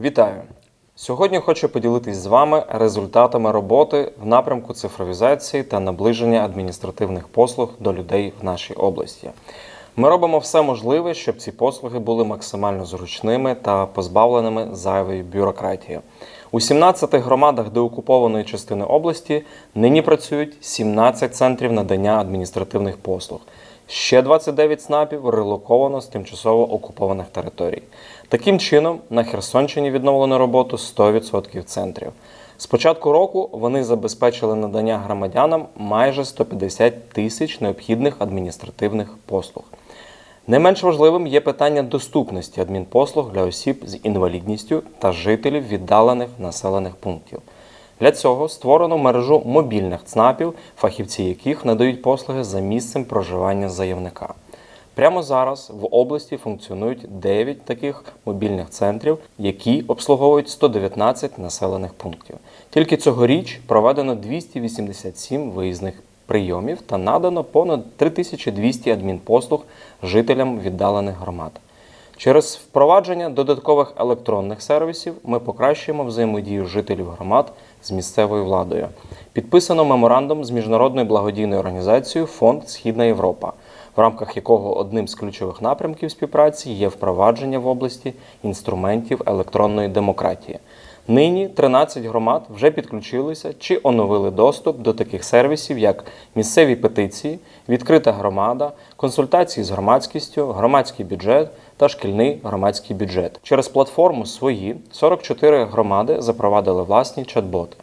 Вітаю! Сьогодні хочу поділитись з вами результатами роботи в напрямку цифровізації та наближення адміністративних послуг до людей в нашій області. Ми робимо все можливе, щоб ці послуги були максимально зручними та позбавленими зайвої бюрократії. У 17 громадах деокупованої частини області нині працюють 17 центрів надання адміністративних послуг. Ще 29 ЦНАПів релоковано з тимчасово окупованих територій. Таким чином, на Херсонщині відновлено роботу 100% центрів. З початку року вони забезпечили надання громадянам майже 150 тисяч необхідних адміністративних послуг. Не менш важливим є питання доступності адмінпослуг для осіб з інвалідністю та жителів віддалених населених пунктів. Для цього створено мережу мобільних ЦНАПів, фахівці яких надають послуги за місцем проживання заявника. Прямо зараз в області функціонують 9 таких мобільних центрів, які обслуговують 119 населених пунктів. Тільки цьогоріч проведено 287 виїзних прийомів та надано понад 3200 адмінпослуг жителям віддалених громад. Через впровадження додаткових електронних сервісів ми покращуємо взаємодію жителів громад з місцевою владою. Підписано меморандум з міжнародною благодійною організацією Фонд Східна Європа, в рамках якого одним з ключових напрямків співпраці є впровадження в області інструментів електронної демократії. Нині 13 громад вже підключилися чи оновили доступ до таких сервісів, як місцеві петиції, відкрита громада, консультації з громадськістю, громадський бюджет та шкільний громадський бюджет. Через платформу свої 44 громади запровадили власні чат-боти.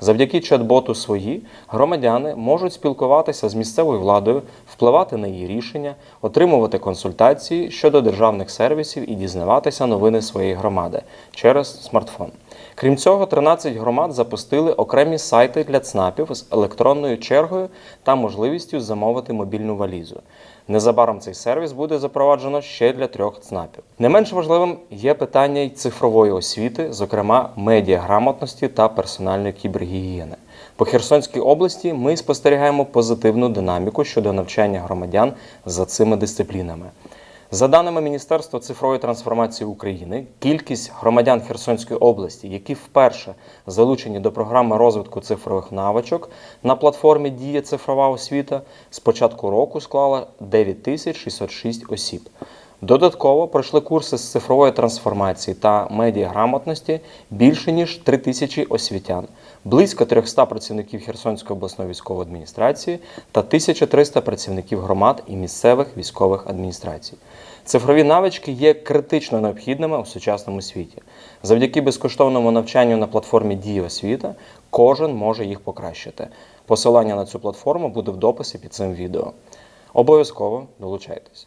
Завдяки чат-боту свої громадяни можуть спілкуватися з місцевою владою, впливати на її рішення, отримувати консультації щодо державних сервісів і дізнаватися новини своєї громади через смартфон. Крім цього, 13 громад запустили окремі сайти для ЦНАПів з електронною чергою та можливістю замовити мобільну валізу. Незабаром цей сервіс буде запроваджено ще для трьох ЦНАПів. Не менш важливим є питання й цифрової освіти, зокрема медіаграмотності та персональної кібергігієни. По Херсонській області ми спостерігаємо позитивну динаміку щодо навчання громадян за цими дисциплінами. За даними Міністерства цифрової трансформації України, кількість громадян Херсонської області, які вперше залучені до програми розвитку цифрових навичок на платформі Дія цифрова освіта з початку року склала 9606 осіб. Додатково пройшли курси з цифрової трансформації та медіаграмотності більше ніж 3 тисячі освітян, близько 300 працівників Херсонської обласної військової адміністрації та 1300 працівників громад і місцевих військових адміністрацій. Цифрові навички є критично необхідними у сучасному світі. Завдяки безкоштовному навчанню на платформі Дія освіта кожен може їх покращити. Посилання на цю платформу буде в дописі під цим відео. Обов'язково долучайтесь.